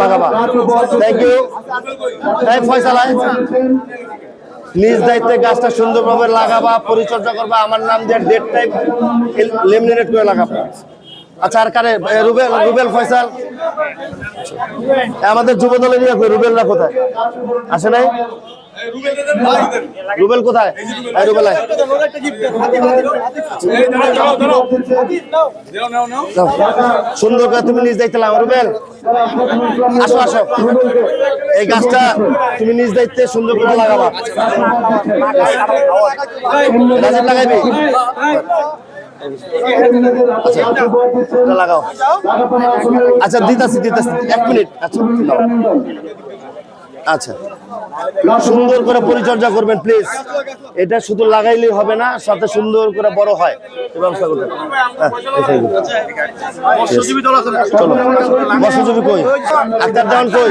লাগাবা। Thank you নিজ দায়িত্বে গাছটা সুন্দরভাবে লাগাবা পরিচর্যা করবা। আমার নাম দিয়ে ডেট টাইম লেমিনেট করে লাগাবা। আচ্ছা আর কারে? রুবেল রুবেল ফয়সাল। আমাদের যুব দলের কই, রুবেলরা কোথায়? আসে নাই? রুবেল কোথায়? এই রুবেল সুন্দর করে তুমি নিজ দায়িত্বে লাগাও রুবেল। আসো আসো। এই গাছটা তুমি নিজ দায়িত্বে সুন্দর করে লাগাবা। রাজীব লাগাইবি? আচ্ছা লাগাও। আচ্ছা দিতাছি দিতাছি। এক মিনিট। আচ্ছা দাও। আচ্ছা সুন্দর করে পরিচর্যা করবেন প্লিজ এটা শুধু লাগাইলেই হবে না সাথে সুন্দর করে বড় হয় ব্যবস্থা হ্যাঁ। চলো মৎস্যজীবী কই আক্তার দেওয়ান কই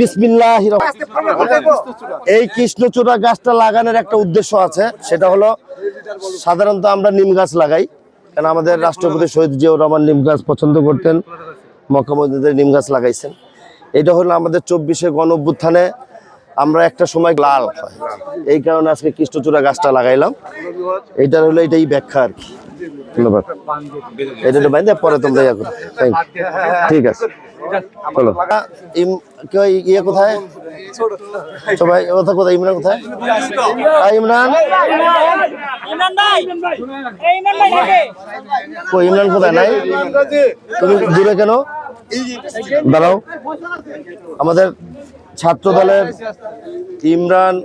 বিসমিল্লাহ এই কৃষ্ণচূড়া গাছটা লাগানোর একটা উদ্দেশ্য আছে। সেটা হলো সাধারণত আমরা নিম গাছ লাগাই। কারণ আমাদের রাষ্ট্রপতি শহীদ জিয়াউর রহমান নিম গাছ পছন্দ করতেন মক্কামুদ্দিনের নিম গাছ লাগাইছেন। এটা হলো আমাদের চব্বিশে গণ অভ্যুত্থানে আমরা একটা সময় লাল হয়। এই কারণে আজকে কৃষ্ণচূড়া গাছটা লাগাইলাম। এইটার হলো এটাই ব্যাখ্যা আর কি। ধন্যবাদ। এটা একটু বাইন্দে, পরে তোমরা ইয়ে করো। You. ঠিক আছে। ইম- কেউ ইয়ে কোথায়? সবাই কথা কোথায়? ইমরান কোথায়? ইমরান? কই, ইমরান কোথায়? নাই? তুমি দূরে কেন? দাঁড়াও। আমাদের ছাত্র দলের ইমরান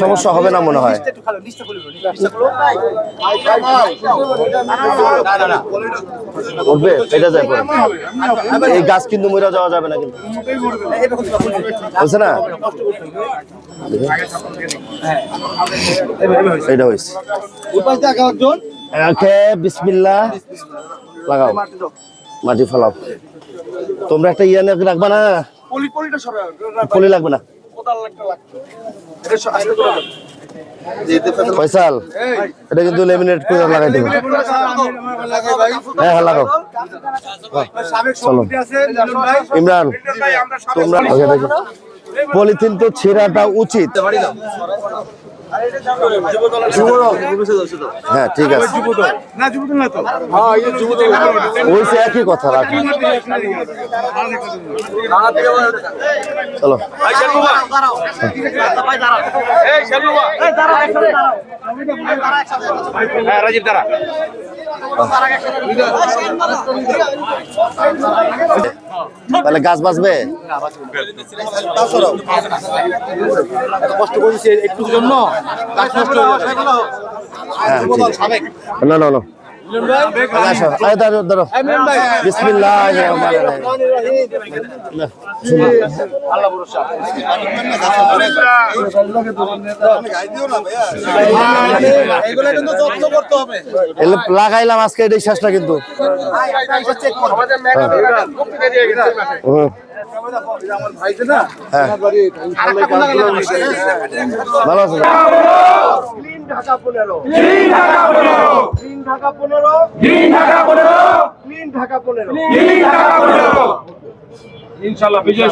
সমস্যা হবে না মনে হয়। উঠবে, এটা এই গাছ কিন্তু মরে যাওয়া যাবে না কিন্তু। বুঝছে না? লাগাও। মাটি ফেলাও। তোমরা একটা ইয়ে রাখবা না? পলি লাগবে না। ফয়সাল এটা কিন্তু লেমিনেট করে লাগাই দেবে। হ্যাঁ হ্যাঁ লাগাও চলো। ইমরান তোমরা পলিথিন তো ছেঁড়াটা উচিত। হ্যাঁ ঠিক আছে। ওই সে একই কথা রাখি। চলো। রাজীব দ্বারা তাহলে গাছ বাঁচবে? কষ্ট করেছি একটু জন্য। হয়ে। না না না। যত্ন করতে হবে লাগাইলাম আজকে এটাই শেষটা কিন্তু। ভালো আছে ঢাকা পনেরো পনেরো ঢাকা পনেরো ঢাকা পনেরো ঢাকা পনেরো ইনশাআল্লাহ বিজয়